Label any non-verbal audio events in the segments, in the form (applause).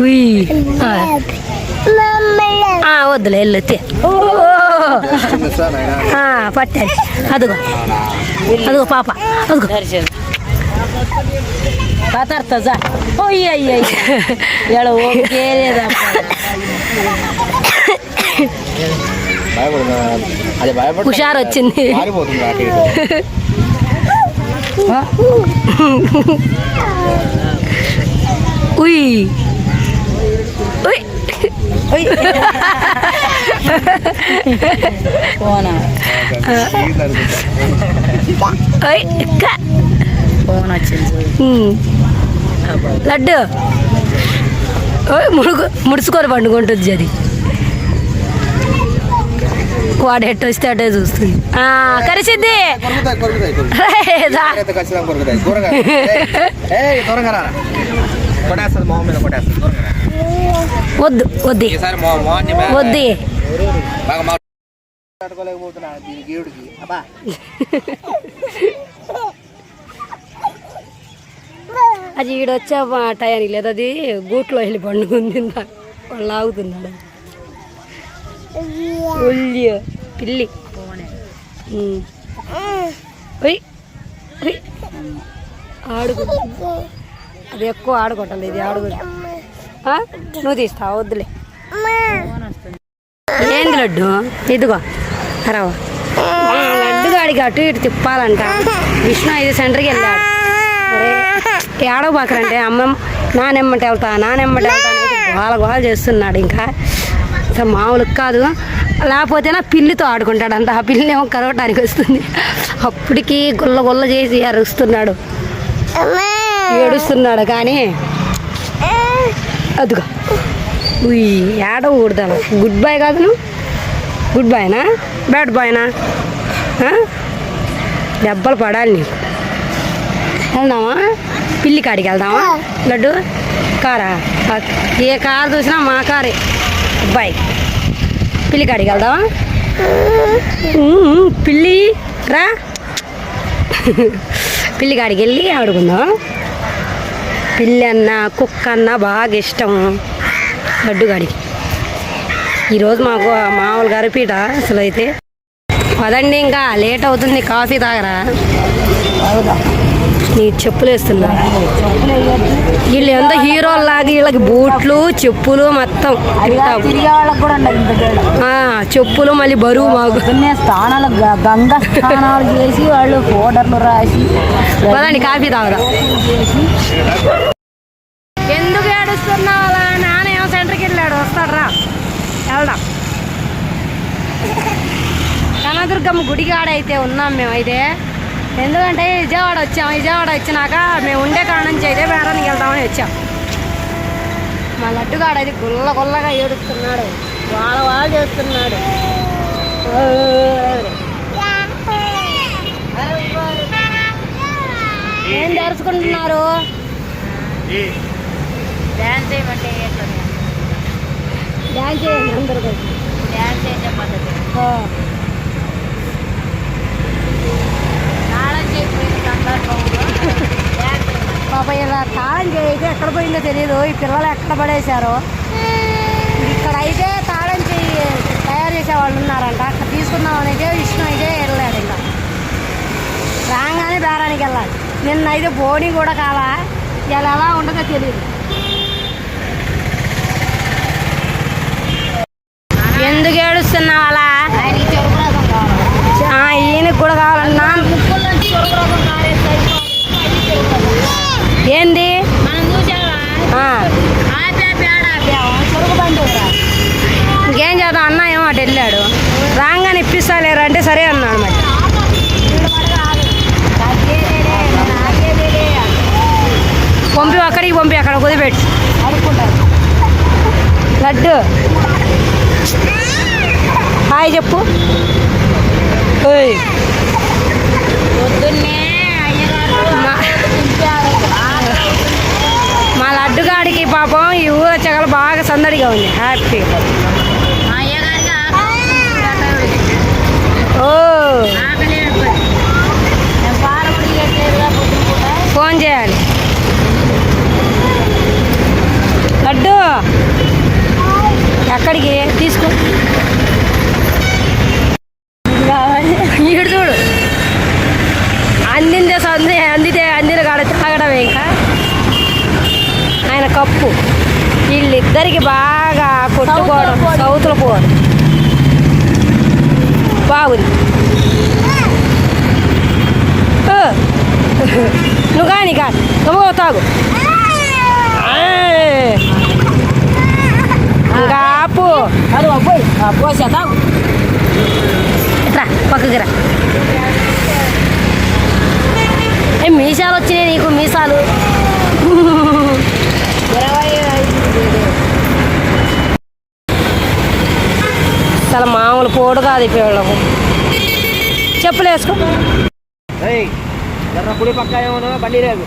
ఉయ్. ఆ. ఆ, వద్దులే వెళ్ళు తే. ఓ. ఆ, పట్టాలి అదిగో అదిగో పాప అదిగో ಮಾತಾಡ್ತಾ ಜಾ ಅಯ್ಯ ಅಯ್ಯ ಹೇಳ ಹೋಗೇ భయపడుతున్నా అది భయపడి హుషారు వచ్చింది మారిపోతుంది అటు ఇటు. ఉయ్ ఉయ్ (laughs) లడ్డు. ముడుగు ముడుచుకొని పండుకుంటుంది జరి వాడు ఎట్ వస్తే అటే చూస్తుంది. కరిసిద్ది (laughs) వద్దు వద్దు వద్దు అది ఈడొచ్చే టయానికి లేదు అది గూట్లో వెళ్ళి పండుకుంది వాళ్ళు లాగుతున్నాడు ఒల్లి పిల్లి ఉమ్. ఒయ్. ఒయ్. ఆడుకో అది ఎక్కువ ఆడుకోవటం ఇది ఆడుకో ఆ? నువ్వు తీస్తావు వద్దులే. ఏంది లడ్డు? ఇదిగో రావా లడ్డు గాడికి అటు ఇటు తిప్పాలంట. విష్ణు ఐదు సెంటర్కి వెళ్ళాడు. ఏడవ బాకరంటే అమ్మ నానెమ్మటి వెళ్తా నానెమ్మటి వెళ్తా గోల గోల చేస్తున్నాడు ఇంకా. మామూలు కాదు. లేకపోతే నా పిల్లితో ఆడుకుంటాడు అంత ఆ పిల్లి ఏమో కరవటానికి వస్తుంది. అప్పటికి గుల్ల గుల్ల చేసి అరుస్తున్నాడు. ఏడుస్తున్నాడు కానీ అదుగా. ఉయ్ ఏడ కూడదాను గుడ్ బాయ్ కాదు నువ్వు? గుడ్ బాయ్నా బ్యాడ్ బాయ్నా దెబ్బలు పడాలి నీకు. వెళ్దామా? పిల్లి కాడికి వెళ్దామా? లడ్డు? కారా? ఏ కారు చూసినా మా కారే. అబ్బాయి పిల్లి కాడికి వెళ్దామా? పిల్లి రా. (laughs) పిల్లి కాడికి వెళ్ళి ఆడుకుందాం పిల్లి అన్న కుక్క అన్న బాగా ఇష్టం. లడ్డు గాడికి ఈరోజు మాకు మామూలు గరిపీట అసలు అయితే పదండి ఇంకా లేట్ అవుతుంది కాఫీ తాగరా? నీ చెప్పులు వేస్తున్నా వీళ్ళు ఎంత హీరోల్లాగా వీళ్ళకి బూట్లు చెప్పులు మొత్తం చెప్పులు మళ్ళీ బరువు మాకు. గ- గంగా స్నానాలు చేసి వాళ్ళు ఫోటర్లు రాసి పదండి కాఫీ తాగరా ఎందుకు ఏడుస్తున్నావు అలా? నాన్న ఏమో సెంటర్కి వెళ్ళాడు వస్తాడు రా. వెళ్దాం. కనదుర్గమ్మ గుడిగాడ అయితే ఉన్నాం మేము అయితే ఎందుకంటే విజయవాడ వచ్చాం. విజయవాడ వచ్చినాక మేము ఉండే కాడ నుంచి అయితే బేరానికి వెళ్దామని వచ్చాం. మా లడ్డుగాడ అయితే గుల్ల గుల్లగా ఏడుస్తున్నాడు. వాళ్ళ వాళ్ళు చేస్తున్నాడు. ఏం జరుచుకుంటున్నారు డ్యాన్స్ చేయమంటే డ్యాన్స్ చేయండి అందరు. డ్యాన్స్ చేసే పద్ధతి ఆ. తాళం చేయకపోయిన సందర్భంలో డ్యాన్స్ పాప ఇలా తాళం చేయితే ఎక్కడ పోయిందో తెలియదు ఈ పిల్లలు ఎక్కడ పడేశారో. ఇక్కడ అయితే తాళం చేయి తయారు చేసే వాళ్ళు ఉన్నారంట. అక్కడ తీసుకుందామనైతే అయితే విష్ణు అయితే వెళ్ళాడు ఇంకా. రాగానే బేరానికి వెళ్ళాలి. నిన్న అయితే బోడి కూడా కాలా. ఇలా ఎలా ఉండదో తెలియదు ఎందుకు ఏడుస్తున్నావు అలా ఆయనకి చెరుకు రసం కావాలి ఆ, ఈయనకి కూడా కావాలన్నా ముక్కుల నుంచి చెరుకు రసం కారేసి అయిపోతుంది. చెరుకు రసం. ఏంది మనం చూసావా ఆ. ఆపే పేడ ఆపాము. చెరుకు బండి ఊరా. ఇంకేం చేద్దాం అన్న ఏమో అటు వెళ్ళాడు రాగానే ఇప్పిస్తాలేరు అంటే సరే అన్నాడు మరి వీడు పడగా ఆగదు. తగ్గేదేలే, నేను ఆగేదేలే అని పంపి అక్కడికి పంపి అక్కడ కుదిపెట్టు అనుకుంటారు లడ్డు హాయ్ చెప్పు ఓయ్ పొద్దున్నే అయ్యగారు మా- దింపారు. మా లడ్డుగాడికి పాపం ఈ ఊర చెగలు బాగా సందడిగా ఉంది హ్యాపీగా మా అయ్యగారికి ఆకలి ఓ ఆకలి అయిపోయింది. నేను పాల పొడి కట్టలేదుగా పొద్దున పూట ఫోన్ చేయాలి లడ్డు అక్కడికి తీసుకో ఈడు చూడు అందిందే సంది అందితే అందిన కాడ తాగడమే ఇంకా కప్పు వీళ్ళిద్దరికి బాగా కొట్టుకోవడం సౌతులు పోవడం బాగుంది. నువ్వు కానీ కాదు నువ్వు తాగు. ఇంకా ఆపు. అది అబ్బాయి పోసా తాగు రా పక్కకి రా. ఏ మీసాలు వచ్చినాయి నీకు మీసాలు ఇరవై ఐదు అసలు మామూలు పోడు కాదు ఈ చెప్పులు వేసుకో ఏయ్ కుడి పక్క ఏమో బండి లేదు.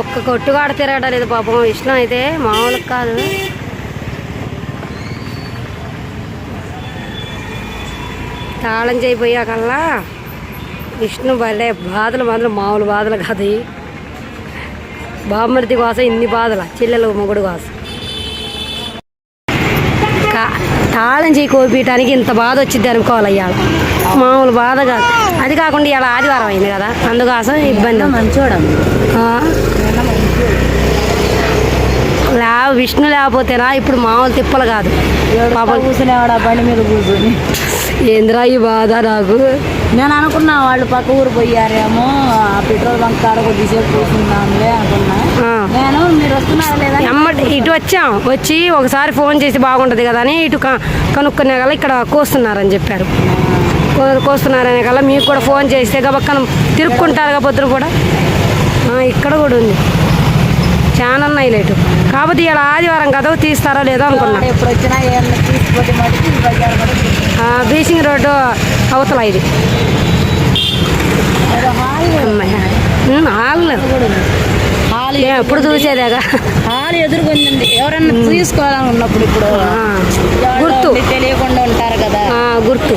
ఒక్క కొట్టుగాడ తిరగడం లేదు పాపం విష్ణు అయితే మామూలు కాదు. తాళం చేయిపోయాకల్లా విష్ణు భలే బాధలు మాత్రం మామూలు బాధలు కాదు. బామ్మర్తి బామ్మర్ది కోసం ఇన్ని బాధలు. చెల్లెలు మొగుడు కోసం. తాళం చేయి కోపించడానికి ఇంత బాధ వచ్చింది అనుకోవాలి ఇవాళ మామూలు బాధ కాదు. అది కాకుండా ఇవాళ ఆదివారం అయింది కదా. అందుకోసం ఇబ్బంది మంచోడం. లే విష్ణు లేకపోతేనా ఇప్పుడు మామూలు తిప్పలు కాదు. బండి మీద కూర్చొని. ఏందిరా ఈ బాధ నాకు? నేను అనుకున్నా వాళ్ళు పక్క ఊరు పోయారేమో ఆ పెట్రోల్ బంక్ కాడ కొద్దిసేపు కూర్చుందాంలే అనుకున్నా. నేను మీరు వస్తున్నారా లేదా? ఎమ్మటి ఇటు వచ్చాం. వచ్చి ఒకసారి ఫోన్ చేసి బాగుంటుంది కదా అని ఇటు కనుక్కునే కల్లా ఇక్కడ కోస్తున్నారని చెప్పారు. కోస్తున్నారనే కల్లా మీకు కూడా ఫోన్ చేస్తే గబక్కన తిరుక్కుంటారు కదా పొద్దున కూడా? ఇక్కడ కూడా ఉంది. చాలా ఉన్నాయి లేటు కాకపోతే ఇలా ఆదివారం కదా తీస్తారో లేదో అనుకున్నా. బీసింగ్ రోడ్డు అవతల ఇది. Hall hall. ఎప్పుడు చూసేదేగా హాల్ ఎదురుకుంది ఎవరన్నా తీసుకోవాలని ఉన్నప్పుడు ఇప్పుడు గుర్తు. తెలియకుండా ఉంటారు కదా. గుర్తు.